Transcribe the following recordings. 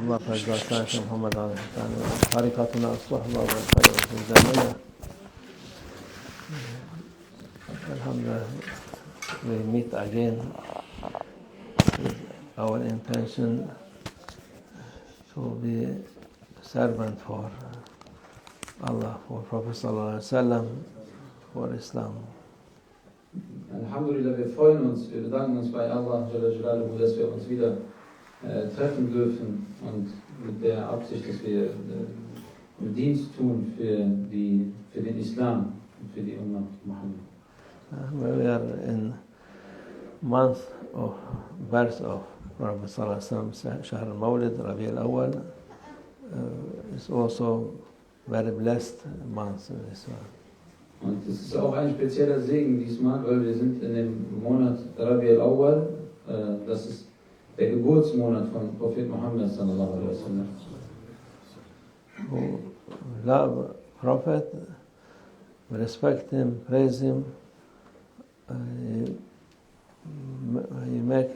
الله فجأة كانت محمد عليه السلام طريقتنا الصحبة والخير في زماننا Alhamdulillah, we meet again with our intention to be servant for Allah, for Prophet Sallallahu Alaihi Wasallam, for Islam. Alhamdulillah, wir freuen uns, wir bedanken uns bei Allah, Jalla Jalaluhu, dass wir uns wieder äh, treffen dürfen und mit der Absicht, dass wir äh, einen Dienst tun für, die, für den Islam und für die Ummah Muhammad. Uh, we are in month of birth of Prophet Sallallahu Alaihi Wasallam, Shahr al-Mawlid, Rabi al-Awwal. Uh, it's also very blessed month in one. Und es ist auch ein spezieller Segen diesmal, weil wir sind in dem Monat Rabi al-Awwal, äh, das ist der Geburtsmonat von Prophet Muhammad sallallahu alaihi wasallam. Who love Prophet, respect him, praise him, uh, he, make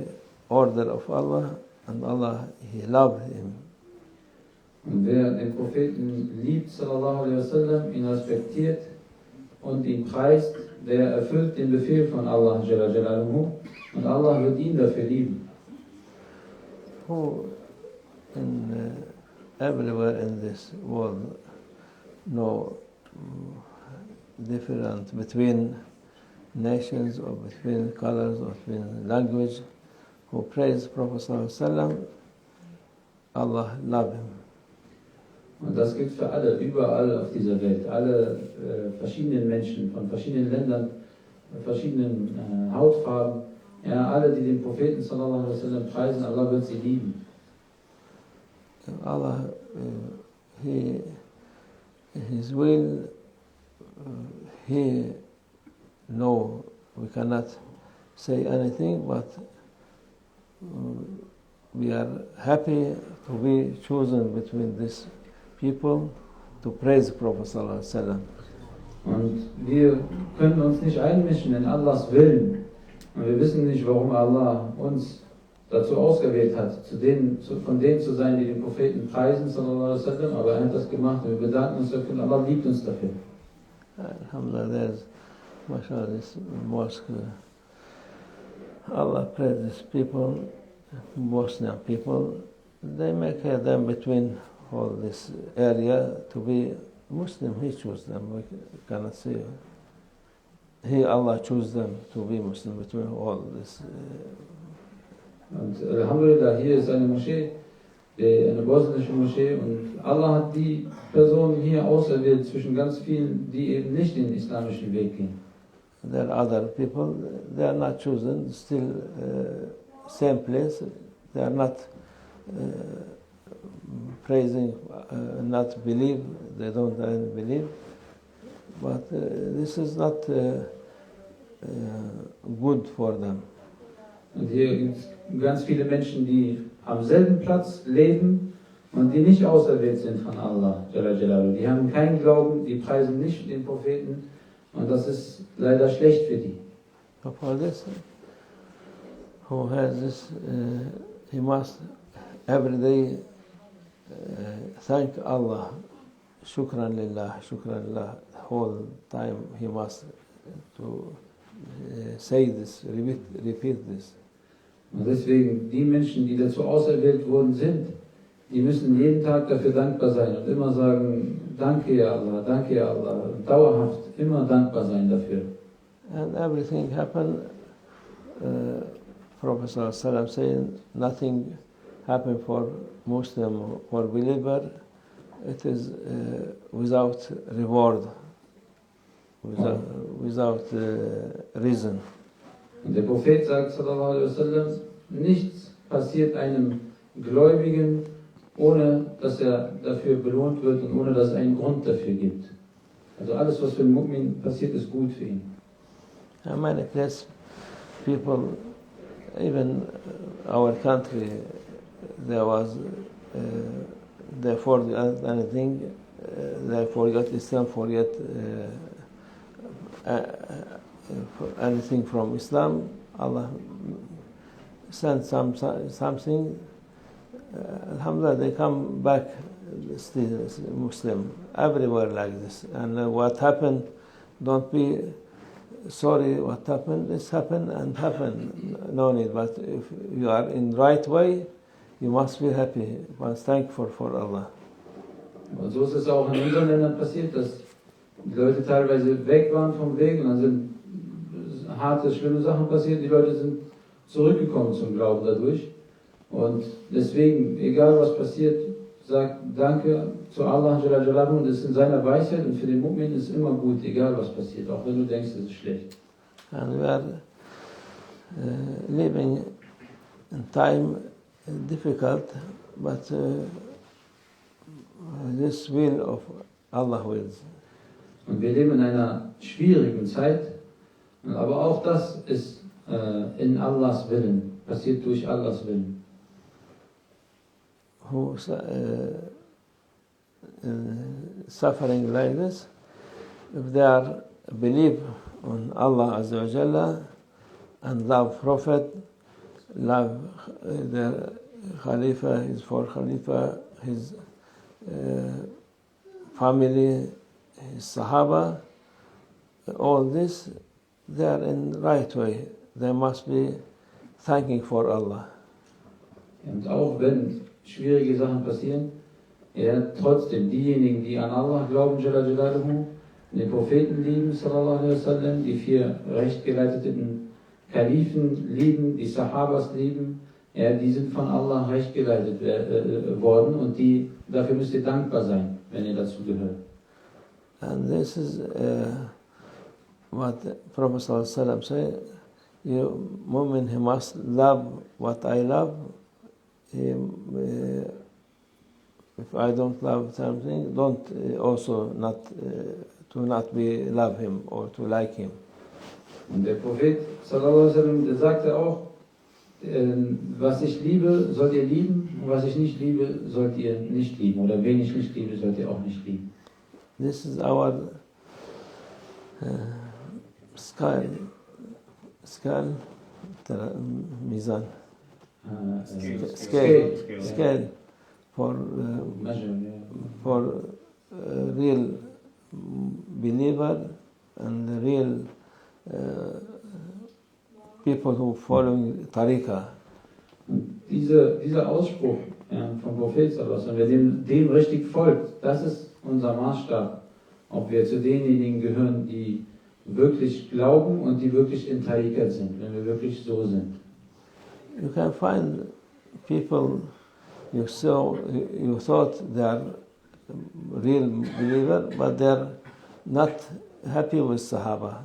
order of Allah and Allah, he love him. Und wer den Propheten liebt, sallallahu alaihi wasallam, ihn respektiert und ihn preist, der erfüllt den Befehl von Allah und Allah wird ihn dafür lieben. Who in uh, everywhere in this world know different between nations or between colors or between language who praise Prophet Allah love him. Und das gilt für alle, überall auf dieser Welt. Alle äh, verschiedenen Menschen von verschiedenen Ländern, verschiedenen äh, Hautfarben. Ja, alle, die den Propheten sallallahu alaihi wasallam preisen, Allah wird sie lieben. Allah, uh, he, His will, uh, He know we cannot say anything, but uh, we are happy to be chosen between these people to praise Prophet Sallallahu Alaihi Wasallam. Und wir können uns nicht einmischen in Allahs Willen. Und wir wissen nicht, warum Allah uns dazu ausgewählt hat, zu denen, zu, von denen zu sein, die den Propheten preisen, wasallam, aber er hat das gemacht und wir bedanken uns dafür Allah liebt uns dafür. Alhamdulillah, there's, mashallah, this mosque. Allah praises people, Bosnian people. They make them between all this area to be Muslim. He chose them. We cannot say. He, Allah, chose them to be Muslim between all this. Uh, Und äh, Alhamdulillah, hier ist eine Moschee, eine bosnische Moschee und Allah hat die Personen hier auserwählt zwischen ganz vielen, die eben nicht den islamischen Weg gehen. there are other people. They are not chosen. Still, uh, same place. They are not uh, praising, uh, not believe. They don't believe. But uh, this is not uh, uh, good for them. Und hier gibt es ganz viele Menschen, die am selben Platz leben und die nicht auserwählt sind von Allah. Die haben keinen Glauben, die preisen nicht den Propheten und das ist leider schlecht für die. Who has this, uh, he must every day uh, thank Allah, shukran lillah, shukran lillah, the whole time he must to uh, say this, repeat, repeat this. Und deswegen, die Menschen, die dazu auserwählt worden sind, die müssen jeden Tag dafür dankbar sein und immer sagen, danke ja Allah, danke ja Allah, und dauerhaft immer dankbar sein dafür. And everything happened, uh, Prophet Sallallahu saying, nothing happened for Muslim or believer, it is uh, without reward, without, without uh, reason. Und der Prophet sagt, sallallahu alaihi wasallam, nichts passiert einem Gläubigen, ohne dass er dafür belohnt wird und ohne dass es einen Grund dafür gibt. Also alles, was für einen Mu'min passiert, ist gut für ihn. And many places, people, even our country, there was, uh, they forgot anything, uh, they forgot Islam, forget uh, uh, uh, anything from Islam. Allah sent some something Alhamdulillah, they come back still Muslim everywhere like this. And what happened, don't be sorry what happened. It's happened and happened. No need. But if you are in right way, you must be happy. Must thankful for Allah. Und so ist es auch in unseren Ländern passiert, dass die Leute teilweise weg waren vom Weg und dann sind harte, schlimme Sachen passiert. Die Leute sind zurückgekommen zum Glauben dadurch. Und deswegen, egal was passiert, sagt Danke zu Allah und es ist in seiner Weisheit und für den Mu'min ist immer gut, egal was passiert, auch wenn du denkst, es ist schlecht. And we are uh, living in time difficult, but uh, this will of Allah wills. Und wir leben in einer schwierigen Zeit, aber auch das ist äh, in Allahs Willen, passiert durch Allahs Willen. who uh, uh, suffering like this, if they are believe on Allah Azza wa Jalla and love Prophet, love uh, the Khalifa, his four Khalifa, his uh, family, his Sahaba, all this, they are in right way. They must be thanking for Allah. Und auch wenn schwierige Sachen passieren, er trotzdem diejenigen, die an Allah glauben, Jalla den Propheten lieben, die vier rechtgeleiteten Kalifen lieben, die Sahabas lieben, ja, die sind von Allah rechtgeleitet äh, äh, worden und die, dafür müsst ihr dankbar sein, wenn ihr dazu gehört. And this is uh, what Prophet ﷺ said, you woman, he must love what I love. He, uh, if I don't love something, don't uh, also not uh, to not be love him or to like him. Und der Prophet, sallallahu alaihi der sagte auch, äh, was ich liebe, sollt ihr lieben, und was ich nicht liebe, sollt ihr nicht lieben. Oder wen ich nicht liebe, sollt ihr auch nicht lieben. This is our uh, scale, scale, tara- mizan, Äh, Scale. äh, scale, Scale. scale for. Uh, for uh, real believer and real uh, people who following tariqah. Und diese, dieser Ausspruch ja, vom Prophet, wer dem, dem richtig folgt, das ist unser Maßstab. Ob wir zu denjenigen gehören, die wirklich glauben und die wirklich in Tariqat sind, wenn wir wirklich so sind. You can find people you saw you thought they are real believer, but they're not happy with Sahaba.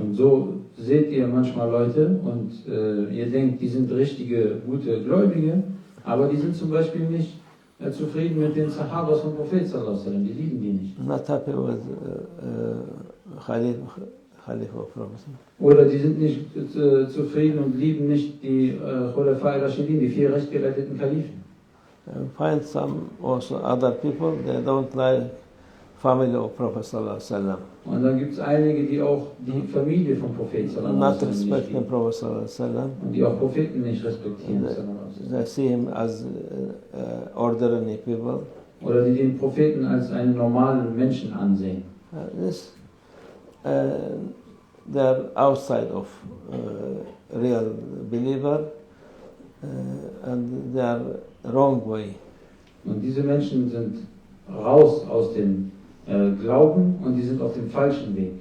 Und so seht ihr manchmal Leute und äh, ihr denkt, die sind richtige, gute Gläubige, aber die sind zum Beispiel nicht äh, zufrieden mit den Sahabas vom Prophet, sallallahu alaihi wasallam. die lieben die nicht. Not happy with uh, Khalif, Khalifa of Prophet. Oder die sind nicht äh, zufrieden und lieben nicht die äh, Khulafa al-Rashidin, die vier rechtgeleiteten Kalifen. And find some also other people they don't like family of Prophet. Und dann gibt es einige, die auch die Familie vom Prophet sallallahu alaihi not wasallam nicht respecting lieben. Prophet und die auch Propheten nicht respektieren. They see him as uh, uh, ordinary people. Oder die den Propheten als einen normalen Menschen ansehen. Uh, this, uh, they're outside of uh, real believer, uh, and they are wrong way. Und diese Menschen sind raus aus dem Glauben und die sind auf dem falschen Weg.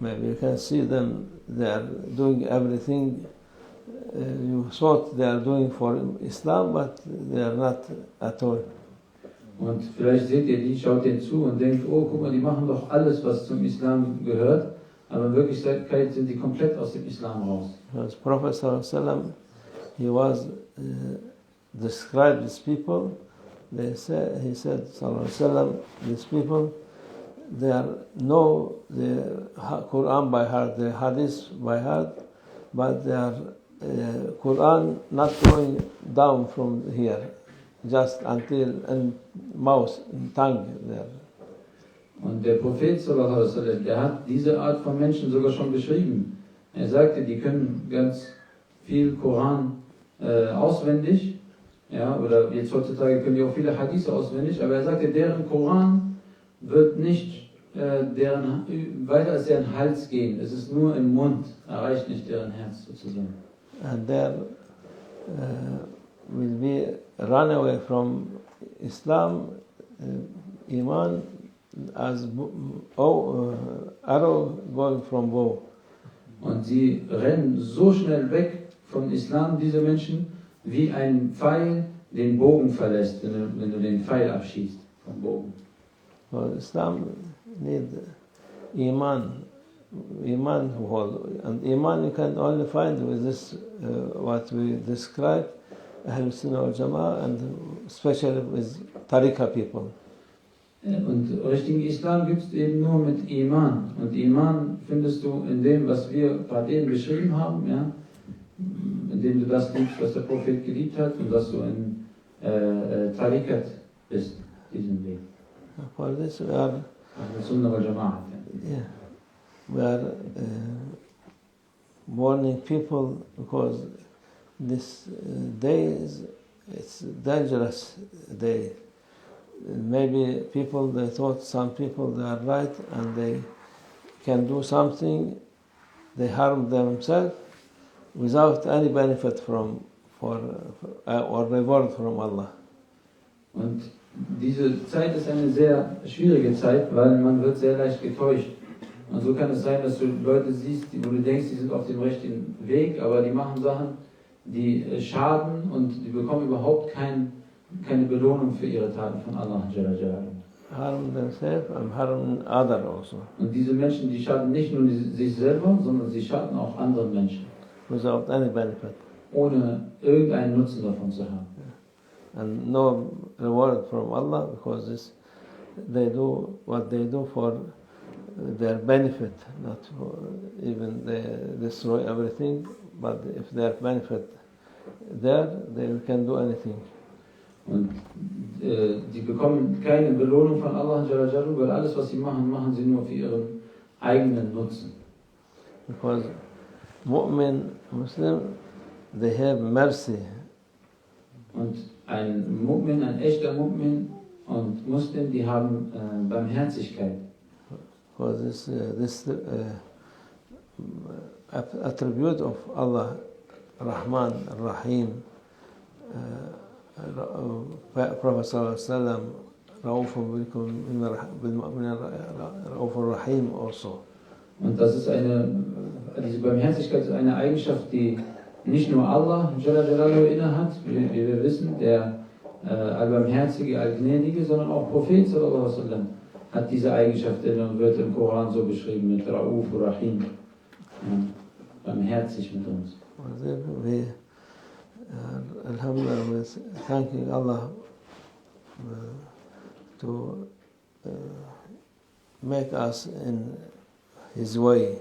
Maybe you can see them. They are doing everything. Uh, you thought they are doing for Islam, but they are not at all. Und vielleicht seht ihr die, schaut denen zu und denkt, oh, guck mal, die machen doch alles, was zum Islam gehört. Aber in Wirklichkeit sind die komplett aus dem Islam raus. Because Prophet ﷺ, he was uh, described these people. They said, he said, ﷺ, these people, they are know the Quran by heart, the Hadith by heart, but they are uh, Quran not going down from here, just until and mouth tongue there. Und der Prophet, wasallam, der hat diese Art von Menschen sogar schon beschrieben. Er sagte, die können ganz viel Koran äh, auswendig, Ja, oder jetzt heutzutage können die auch viele Hadithe auswendig, aber er sagte, deren Koran wird nicht äh, deren, weiter als deren Hals gehen. Es ist nur im Mund, erreicht nicht deren Herz sozusagen. and there uh, will be run away from Islam, uh, Iman, as bo- oh, uh, arrow going from bow. Und sie rennen so schnell weg vom Islam, diese Menschen, wie ein Pfeil den Bogen verlässt, wenn du, wenn du den Pfeil abschießt vom Bogen. Islam need Iman, Iman to hold, and Iman you can only find with this uh, what we describe, Ahl Sunnah wal Jama'ah, and especially with Tariqa people. Und richtigen Islam gibt es eben nur mit Iman. Und Iman findest du in dem, was wir bei denen beschrieben haben, ja? indem du das liebst, was der Prophet geliebt hat und dass du in äh, äh, Tariqat bist, diesen Weg. For this we are Also Sunnah wal Jama'at. Ja. Yeah, we are uh, warning people because this uh, day is it's a dangerous day. Maybe people they thought some people they are right and they can do something, they harm themselves without any benefit from for uh, or reward from Allah. Und diese Zeit ist eine sehr schwierige Zeit, weil man wird sehr leicht getäuscht. Und so kann es sein, dass du Leute siehst, wo du denkst, die sind auf dem richtigen Weg, aber die machen Sachen, die äh, schaden und die bekommen überhaupt kein, keine Belohnung für ihre Taten von Allah. Harm themselves and harm other also Und diese Menschen, die schaden nicht nur sich selber, sondern sie schaden auch anderen Menschen, without any benefit. ohne irgendeinen Nutzen davon zu haben. and no reward from Allah because this, they do what they do for their benefit, not for even they destroy everything, but if their benefit there, they can do anything. Und äh, uh, die bekommen keine Belohnung von Allah, weil alles, was sie machen, machen sie nur für ihren eigenen Nutzen. Because mu'min, Muslim, they have mercy Und ein Mu'min, ein echter Mu'min und Muslim, die haben äh, Barmherzigkeit. For this, uh, this uh, attribute of Allah, Rahman, Rahim, uh, Prophet Sallallahu Rauf Rahim also. Und das ist eine, diese Barmherzigkeit ist eine Eigenschaft, die nicht nur Allah Jalaluhu innehat, wie, wie wir wissen, der äh, Allbarmherzige, Allgnädige, sondern auch Prophet wasallam hat diese Eigenschaft inne und wird im Koran so beschrieben mit Rauf Rahim. Ja, barmherzig mit uns. Uh, Alhamdulillah, we're thanking Allah uh, to uh, make us in His way.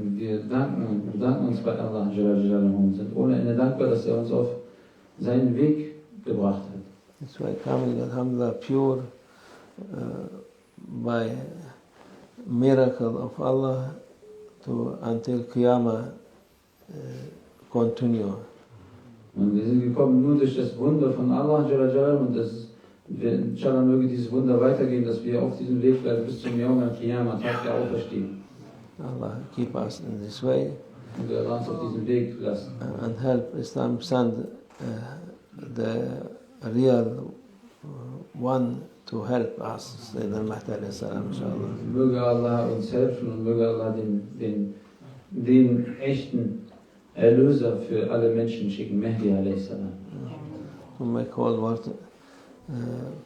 Wir danken, bedanken uns bei Allah und sind ohne Ende dankbar, dass er uns auf seinen Weg gebracht hat. That's why coming, Alhamdulillah, pure uh, by miracle of Allah to until Qiyamah uh, continue. Und wir sind gekommen nur durch das Wunder von Allah und das wir, inshallah möge dieses Wunder weitergehen, dass wir auf diesem Weg bleiben bis zum Yawm al-Qiyamah, Tag der Auferstehung. Allah keep us in this way and help Islam send uh, the real uh, one to help us, Sayyidina Mahdi alayhi salam, inshallah. Möge Allah uns helfen und möge Allah den, den, den echten Erlöser für alle Menschen schicken, Mehdi a.s. To make whole world uh,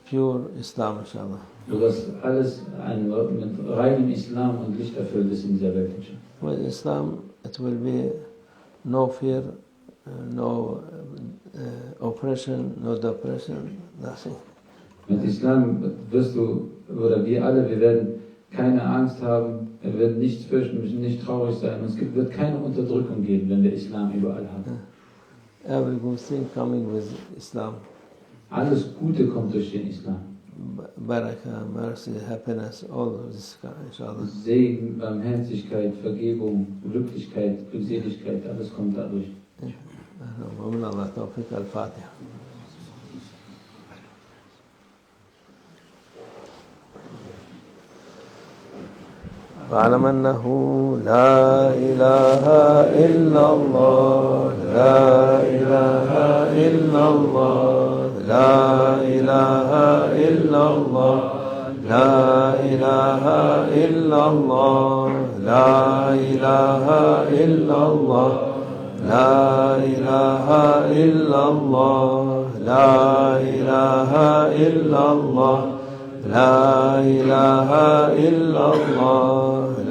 pure Islam, inshallah. Sodass alles ein, mit reinem Islam und Licht erfüllt ist in dieser Welt. With Islam, it will be no fear, no uh, oppression, no depression, nothing. Mit Islam wirst du, oder wir alle, wir werden keine Angst haben, wir werden nichts fürchten, müssen nicht traurig sein. Und es gibt, wird keine Unterdrückung geben, wenn wir Islam überall haben. Every good thing coming with Islam. Alles Gute kommt durch den Islam. Baraka, uh, Mercy, Happiness, all of this kind, inshallah. Segen, Barmherzigkeit, Vergebung, Glücklichkeit, Glückseligkeit, alles kommt dadurch. Ja. Allah, Taufiq, Al-Fatiha. فاعلم أنه لا إله إلا الله لا إله إلا الله لا إله إلا الله لا إله إلا الله لا إله إلا الله لا إله إلا الله لا إله إلا الله لا إله إلا الله.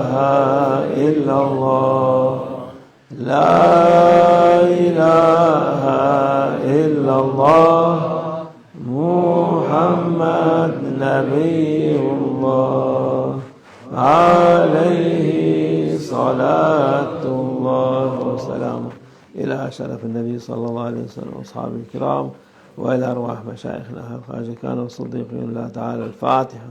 إله إلا الله. لا إله إلا الله. محمد نبي الله. عليه صلاة الله وسلامه. إلى شرف النبي صلى الله عليه وسلم وأصحابه الكرام. وإلى أرواح مشايخنا. الخارج كانوا الصديقين الله تعالى. الفاتحة.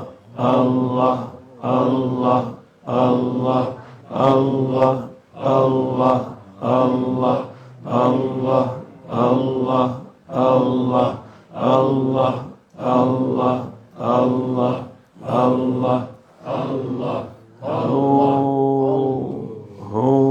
Allah Allah Allah Allah Allah Allah Allah Allah Allah Allah Allah Allah Allah Allah Allah Hu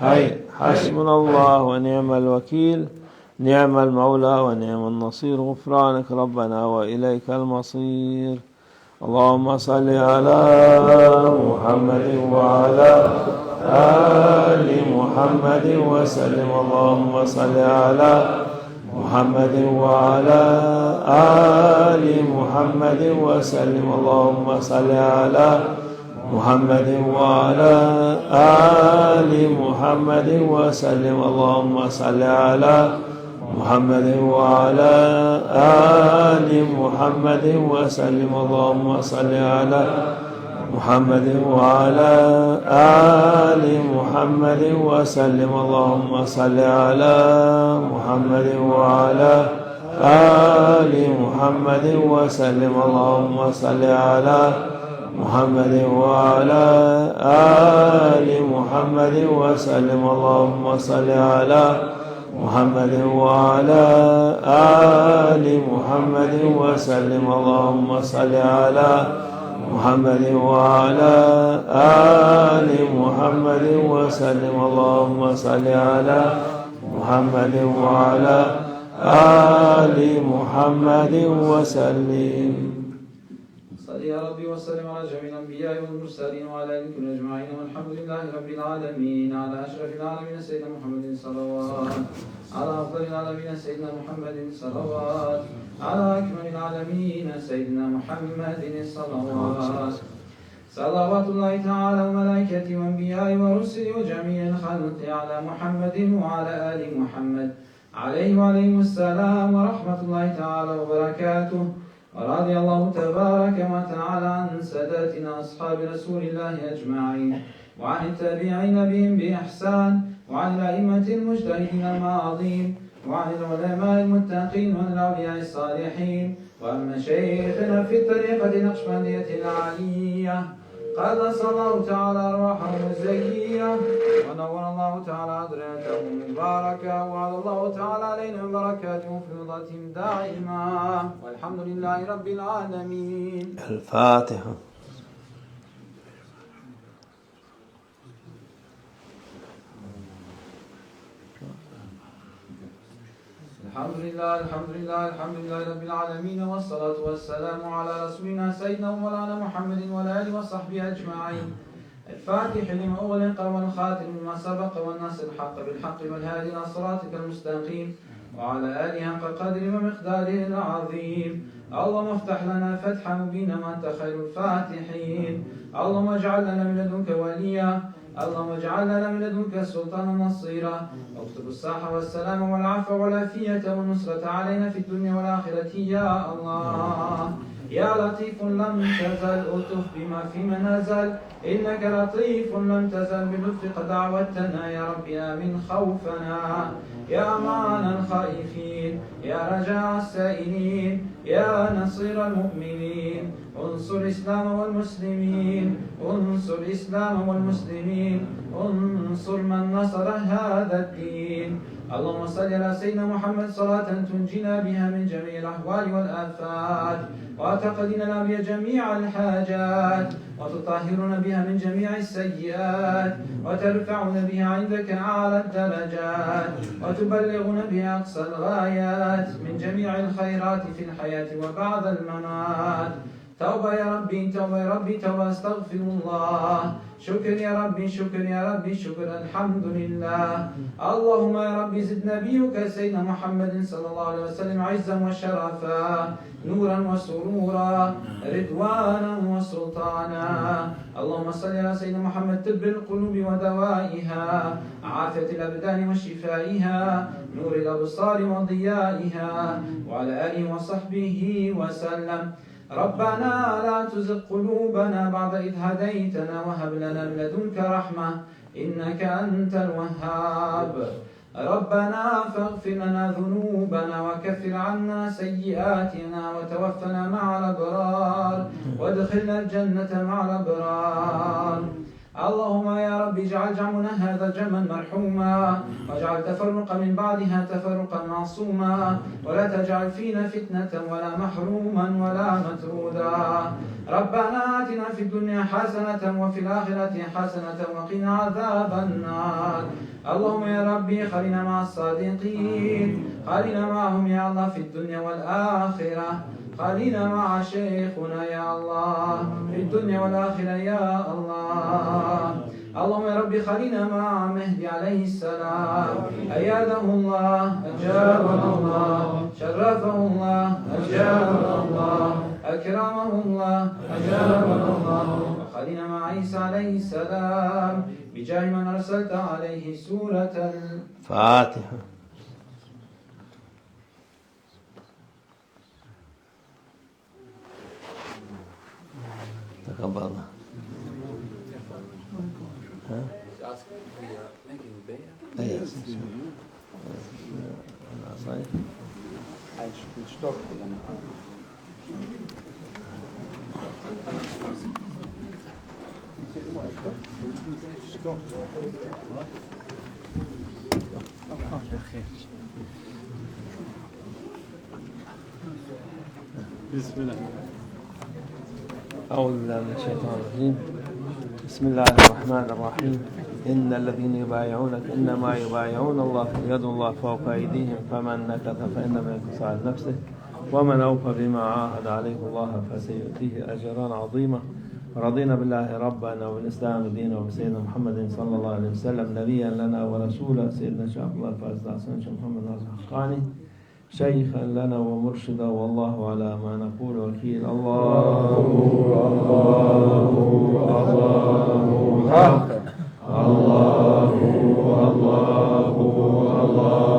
حي حسبنا الله ونعم الوكيل نعم المولى ونعم النصير. غفرانك ربنا وإليك المصير. اللهم صل على محمد وعلى آل محمد وسلم. اللهم صل على محمد وعلى آل محمد وسلم. اللهم صل على محمد وعلى آل محمد وسلم. اللهم صل على محمد وعلى آل محمد وسلم. اللهم صل على محمد وعلى آل محمد وسلم. اللهم صل على محمد وعلى آل محمد وسلم. اللهم صل على محمد وعلى آل محمد وسلم. اللهم صل على محمد وعلى آل محمد وسلم. اللهم صل على محمد وعلى آل محمد وسلم. اللهم صل على محمد وعلى آل محمد وسلم. صل يا ربي وسلم على جميع الأنبياء والمرسلين وعلى اله كل أجمعين والحمد لله رب العالمين. على أشرف العالمين سيدنا محمد صلوات. على أفضل العالمين سيدنا محمد صلوات. على أكمل العالمين سيدنا محمد صلوات. صلوات الله تعالى وملائكته وانبيائه ورسله وجميع الخلق على محمد وعلى آل محمد. عليه وعليهم السلام ورحمة الله تعالى وبركاته. ورضي الله تبارك وتعالى عن ساداتنا أصحاب رسول الله أجمعين وعن التابعين بهم بإحسان وعن الأئمة المجتهدين الماضين وعن العلماء المتقين وعن الأولياء الصالحين وعن مشايخنا في الطريقة النقشبندية العالية قدس الله تعالى أرواحهم الزكية ونور الله تعالى أدريتهم المباركة وعلى الله تعالى علينا بركاته في فضلهم دائما والحمد لله رب العالمين. الفاتحة. الحمد لله الحمد لله الحمد لله رب العالمين والصلاة والسلام على رسولنا سيدنا ومولانا محمد وعلى آله وصحبه أجمعين. الفاتح لما أغلق والخاتم لما سبق والناصر الحق بالحق والهادي إلى صراطك المستقيم. وعلى آله حق قدر ومقداره العظيم. اللهم افتح لنا فتحا مبينا وأنت خير الفاتحين. اللهم اجعل لنا من لدنك وليا. اللهم اجعل لنا من لدنك سلطانا نصيرا. واكتب الصحة والسلام والعفو والعافية والنصرة علينا في الدنيا والآخرة. يا الله. يا لطيف لم تزل ألطف بما فيما نزل. إنك لطيف لم تزل بلطفك دعوتنا يا رب آمن خوفنا يا أمان الخائفين يا رجاء السائلين يا نصير المؤمنين. انصر الإسلام والمسلمين انصر الإسلام والمسلمين. انصر من نصر هذا الدين. اللهم صل على سيدنا محمد صلاة تنجينا بها من جميع الأحوال والآفات وتقضينا بها جميع الحاجات وتطهرنا بها من جميع السيئات وترفعنا بها عندك أعلى الدرجات وتبلغنا بها أقصى الغايات من جميع الخيرات في الحياة وبعد الممات. توبة يا ربي توبة يا ربي توبة أستغفر الله. شكر يا ربي شكر يا ربي شكر الحمد لله اللهم يا ربي زد نبيك سيدنا محمد صلى الله عليه وسلم عزا وشرفا نورا وسرورا رضوانا وسلطانا. اللهم صل على سيدنا محمد طب القلوب ودوائها عافية الأبدان وشفائها نور الأبصار وضيائها وعلى آله وصحبه وسلم. ربنا لا تزغ قلوبنا بعد إذ هديتنا وهب لنا من لدنك رحمة إنك أنت الوهاب. ربنا فاغفر لنا ذنوبنا وكفر عنا سيئاتنا وتوفنا مع الأبرار. وادخلنا الجنة مع الأبرار. اللهم يا رب اجعل جمعنا هذا جمعا مرحوما واجعل تفرقا من بعدها تفرقا معصوما ولا تجعل فينا فتنة ولا محروما ولا مترودا. ربنا آتنا في الدنيا حسنة وفي الآخرة حسنة وقنا عذاب النار. اللهم يا ربي خلينا مع الصادقين خلينا معهم يا الله في الدنيا والآخرة. خلينا مع شيخنا يا الله في الدنيا والآخرة يا الله. اللهم يا ربي خلينا مع مهدي عليه السلام. أياده الله أجابه الله شرفه الله أجابه الله أكرمه الله أجابه الله. وخلينا مع عيسى عليه السلام. بجاه من أرسلت عليه سورة ال- kapalı. Ha? Beyaz. Ein Stock oder eine Bismillah. أعوذ بالله من الشيطان الرجيم. بسم الله الرحمن الرحيم. إن الذين يبايعونك إنما يبايعون الله يد الله فوق أيديهم. فمن نكث فإنما ينكث على نفسه. ومن أوفى بما عاهد عليه الله فسيؤتيه أجرا عظيما. رضينا بالله ربنا وبالإسلام دينا وبسيدنا محمد صلى الله عليه وسلم. نبيا لنا ورسولا. سيدنا شيخ الله شيخ محمد ناصر شيخا لنا ومرشدا والله على ما نقول وكيل. الله الله الله حق الله الله الله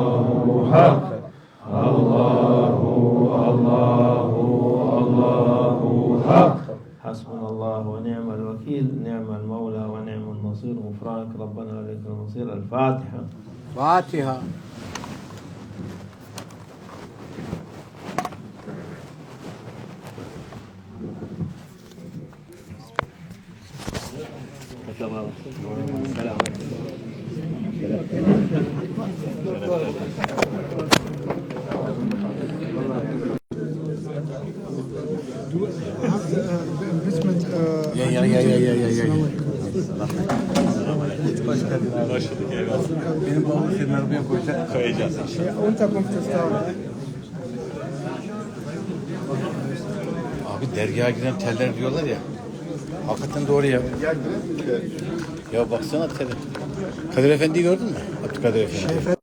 حق الله الله الله حق حسبنا الله ونعم الوكيل نعم المولى ونعم النصير. غفرانك ربنا لك المصير. الفاتحة. فاتحة. Unterkunft ist da. Abi dergaha giden teller diyorlar ya. Hakikaten doğru ya. Ya baksana tele. Kadir Efendi'yi gördün mü? Abdülkadir Efendi.